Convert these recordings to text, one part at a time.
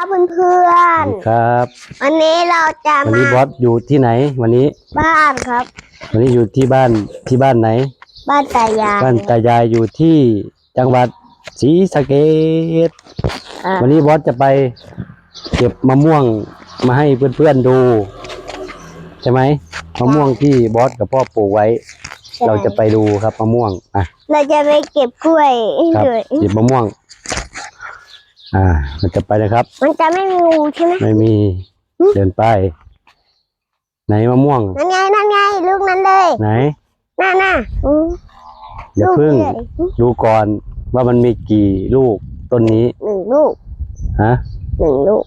ครับเพื่อนครับๆ วันนี้เราจะวันมานี้บอสอยู่ที่ไหน วันนี้ บ้านครับ วันนี้อยู่ที่บ้านที่บ้านไหน บ้านตายายบ้านตายายอยู่ที่จังหวัดศรีสะเกษอะวันนี้บอสจะไปเก็บมะม่วงมาให้เพื่อนๆดู ใช่ไหมมะม่วงที่บอสกับพ่อปลูกไว้เราจะไปดูครับมะม่วงอะเราจะไปเก็บกล้วยครับด้วยเก็บมะม่วง อ่าเราจะไปนะครับ มันจะไม่มีงูใช่ไหมไม่มีอืมเดินไป ไหนมะม่วง นั่นไงนั่นไงลูกนั้นเลยไหนน่าน่ะอืมอย่าลูกเพึ่งใหญ่อืมดูก่อนว่ามันมีกี่ลูกต้นนี้หนึ่งลูกฮะหนึ่งลูก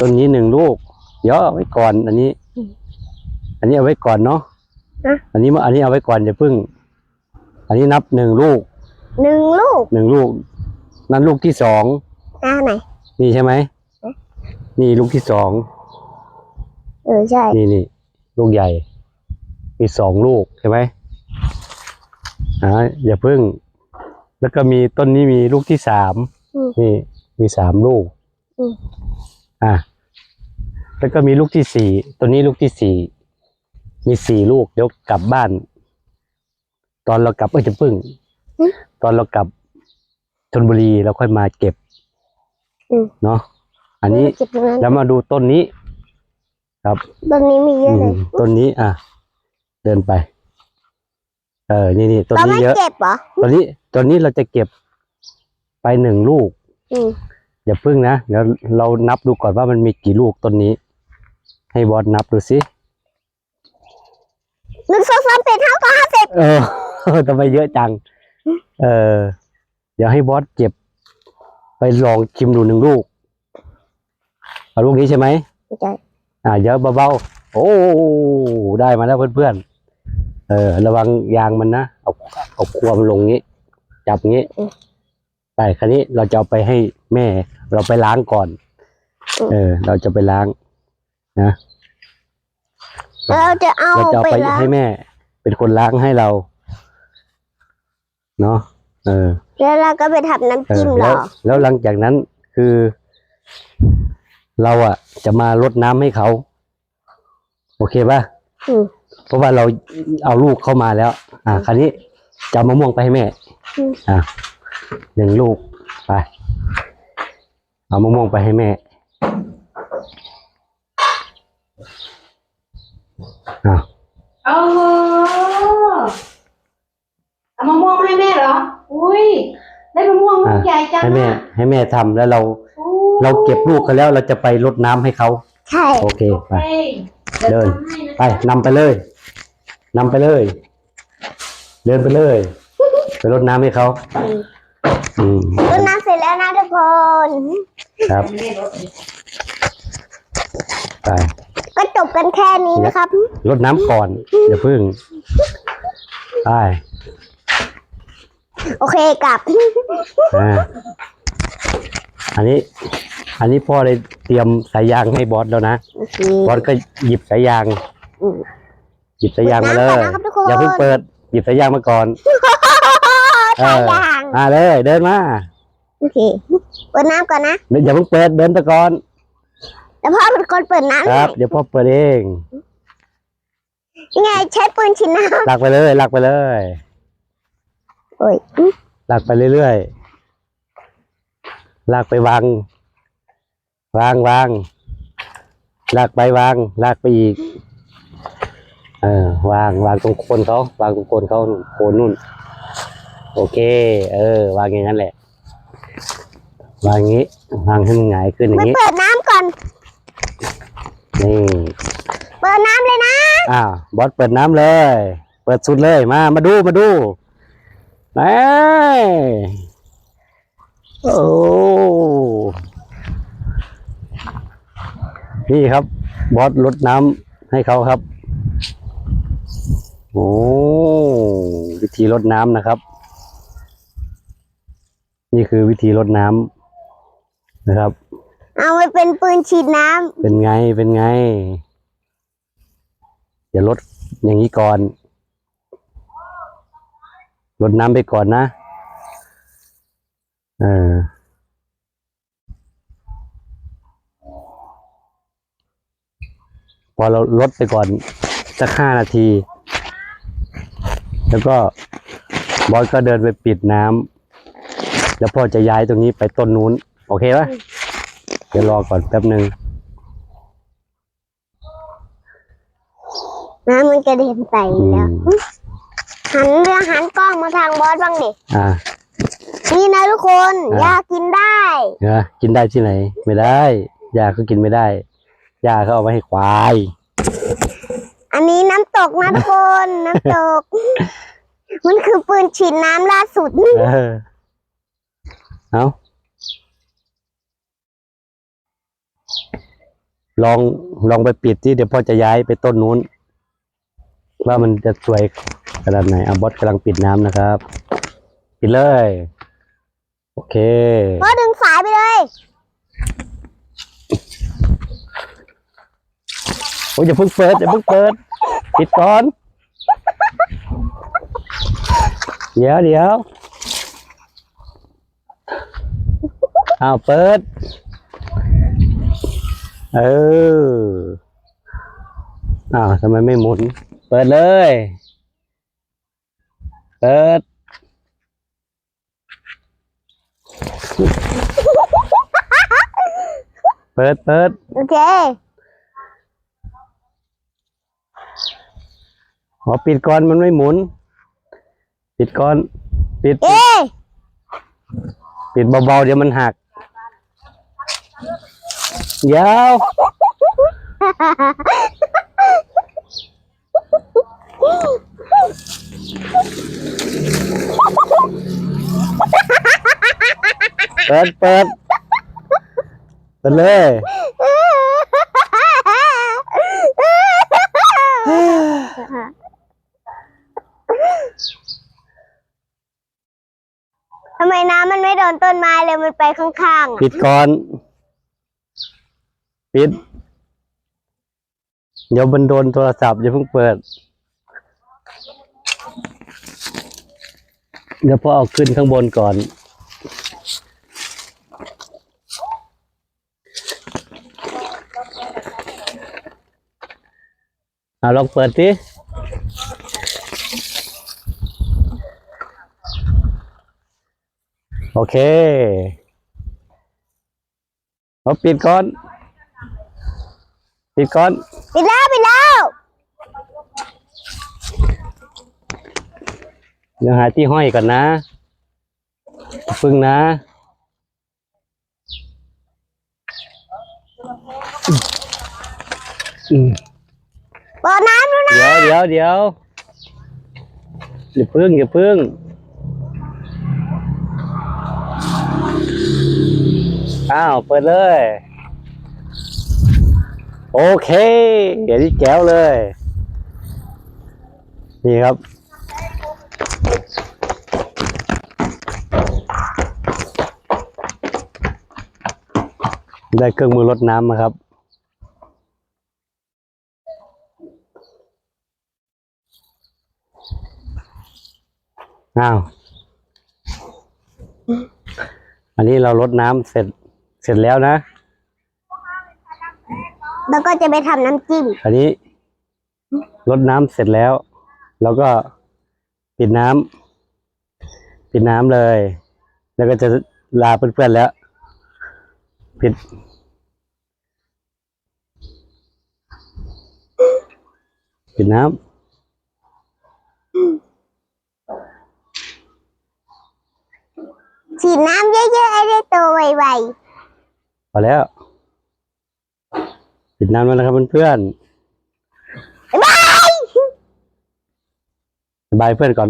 ต้นนี้หนึ่งลูก เดี๋ยวเอาไว้ก่อน อันนี้อืมอันนี้เอาไว้ก่อนเนาะฮะ อันนี้มาอันนี้เอาไว้ก่อนอย่าเพึ่ง อันนี้นับหนึ่งลูกหนึ่งลูกหนึ่งลูก นั่นลูกที่สอง หน้าไหน นี่ใช่ไหมเอ๊ะ นี่ลูกที่สองเออใช่ นี่นี่ลูกใหญ่ มีสองลูกใช่ไหมอ่าอย่าเพึ่ง แล้วก็มีต้นนี้มีลูกที่สามอืมนี่มีสามลูกอืม อะแล้วก็มีลูกที่สี่ตัวนี้ลูกที่สี่มีสี่ลูกเดี๋ยวกลับบ้าน ตอนเรากลับเอ้ยจะพึ่ง ตอนเรากลับชนบุรีเราค่อยมาเก็บอืม เนาะอันนี้เก็บตรงนั้นแล้วมาดูต้นนี้ ครับต้นนี้มีเยอือะเลมยต้นนี้ อะ เดินไป เออ นี่นี่ต้นเรานี้ไม่เยอะเก็บเหรอต้นนี้ต้นนี้เราจะเก็บไปหนึ่งลูก อืมอย่าพึ่งนะเดี๋ยวเรานับดูก่อนว่ามันมีกี่ลูกต้นนี้ ให้บอสนับดูสิหนึ่งสองสามสี่ห้าหกห้าสิบเออ ทำไมเยอะจัง เออ เดี๋ยวให้บอสเก็บ ไปลองชิมดูหนึ่งลูกเอาลูกนี้ใช่ไหมใช่อ่าเดี๋ยวเบาๆโอ้ได้มาแล้วเพื่อนๆเออ ระวังยางมันนะเอาเอาควมนลงงี้ จับงี้ไปคันนี้เราจะเอาไปให้แม่ เราไปล้างก่อน เออ เราจะไปล้าง นะแล้วเราจะเอาเราจะเอาไปไปล้างให้แม่ เป็นคนล้างให้เรา เนาะเออ แล้วเราก็ไปทำน้ำเออจิ้มเหรแล้วอแล้วหลังจากนั้นคือ เราอะ จะมารดน้ำให้เขา โอเคป่ะอืม เพราะว่าเราเอาลูกเข้ามาแล้ว อ่าคราวนี้จะเอามะม่วงไปให้แม่ อืม อ่าหนึ่งลูกไปเอามะม่วงไปให้แม่ อ่าโอ้โหเอามะม่วงให้แม่เหรอ อุ้ยได้มะม่วงลูกใหญ่จังให้แม่อะให้แม่ทำแล้วเราโอ้เราเก็บลูกกันแล้วเราจะไปรดน้ำให้เขาใช่โอเคไปเฮ้ยเดินทำให้นะไปนำไปเลยนำไปเลย เดินไปเลย ไปรดน้ำให้เขาอืมต้นน้ำเสร็จแล้วนะทุกคนครับไม่ได้รถเลยไปก็จบกันแค่นี้นะครับรดน้ำก่อนอย่าพึ่งไป โอเคกลับ อ่าอันนี้ อันนี้พ่อได้เตรียมสายยางให้บอสแล้วนะ โอเค บอสก็หยิบสายยาง อืมหยิบสายยางมาเลยเปิดน้ำก่อนนะครับทุกคน อย่าเพิ่งเปิด หยิบสายยางมาก่อน เอสายอยาง มาเลย เดินมาโอเค เปิดน้ำก่อนนะเดี๋ยวอย่าเพิ่งเปิดเดินไปก่อนแล้วพ่อเป็นคนเปิดน้ำครับ เดี๋ยวพ่อเปิดเอง ยังไงใช้ปืนฉีดน้ลากไปเลยลากไปเลยำ โอ้ยลากไปเรื่อยๆลากไปวาง วางวางลากไปวางลากไปอีกเออวางวางตรงโคนเขาวางตรงโคนเขานู่นโคนนู่น โอเค เออ วางอย่างนั้นแหละ วางอย่างนี้ วางให้มันหงายขึ้นอย่าไปงนี้เปิดน้ำก่อนนี่เปิดน้ำเลยนะอ้าวบอสเปิดน้ำเลย เปิดสุดเลยมา มาดูมาดู ไหนโอ้นี่ครับ บอสลดน้ำให้เขาครับ โอ้วิธีลดน้ำนะครับ นี่คือวิธีลดน้ำนะครับ เอาไปเป็นปืนฉีดน้เป็นไงเป็นไงอย่าลดอย่างนี้ก่อน ลดน้ำไปก่อนนะเออพอเราลดไปก่อนสักห้านาที แล้วก็บอสก็เดินไปปิดน้ำแล้วพ่อจะย้ายตรงนี้ไปต้นนู้น โอเคปะเดี๋ยวรอก่อนแป๊บหนึ่งน้ำมันกระเด็นไปแล้ว หันเรือหันกล้องมาทางบอสบ้างดิอ่านี่นะทุกคนอะยากินได้เห็นไหมกินได้ที่ไหน ไม่ได้ยาก็กินไม่ได้ยาเขาเอาไว้ให้ควาย อันนี้น้ำตกนะทุกคนน้ำตก มันคือปืนฉีดน้ำล่าสุดเออเอาลองลองไปปิดที่เดี๋ยวพ่อจะย้ายไปต้นนู้น ว่ามันจะสวย ขนาดไหนอะบอสกำลังปิดน้ำนะครับ ปิดเลย โอเคก็ดึงสายไปเลยโอ้ยอย่าเพิ่งเปิดอย่าเพิ่งเปิด ปิดก่อน เดี๋ยวเดี๋ยวอ้าวเปิด เอออ้าวทำไมไม่หมุน เปิดเลยเปิดเปิดเปิดโอเคขอปิดก่อนมันไม่หมุน ปิดก่อน ปิด เอ๊ะปิดเบาๆเดี๋ยวมันหักเดี๋ยว เปิดเปิดเปิดเลยทำไมน้ำมันไม่โดนต้นไม้เลยมันไปข้างๆอะปิดก่อน ปิด เดี๋ยวมันโดนโทรศัพท์อย่าเพิ่งเปิด เดี๋ยวพอเอาขึ้นข้างบนก่อน เอาลองเปิดสิโอเคเอาปิดก่อน ปิดก่อน ปิดแล้ว ปิดแล้วเดี๋ยวหาที่ห้อยก่อนนะพึ่งนะอืม เปิดน้ำดูนะเดี๋ยวเดี๋ยวเดี๋ยวอย่าพึ่งอย่าพึ่งอ้าวเปิดเลย โอเค เดี๋ยวนี้แก้วเลย นี่ครับได้เครื่องมือรดน้ำมาครับ อ้าว อันนี้เราลดน้ำเสร็จเสร็จแล้วนะ แล้วก็จะไปทำน้ำจิ้ม อันนี้ลดน้ำเสร็จแล้ว แล้วก็ปิดน้ำปิดน้ำเลย แล้วก็จะลาเพื่อนๆแล้ว ปิด ปิดน้ ฉีดน้ำเยอะๆให้ได้โตไวำพอแล้วปิดน้ำแล้วนะครับเพื่อนๆๆบ๊ายบายบายเพื่อนก่อน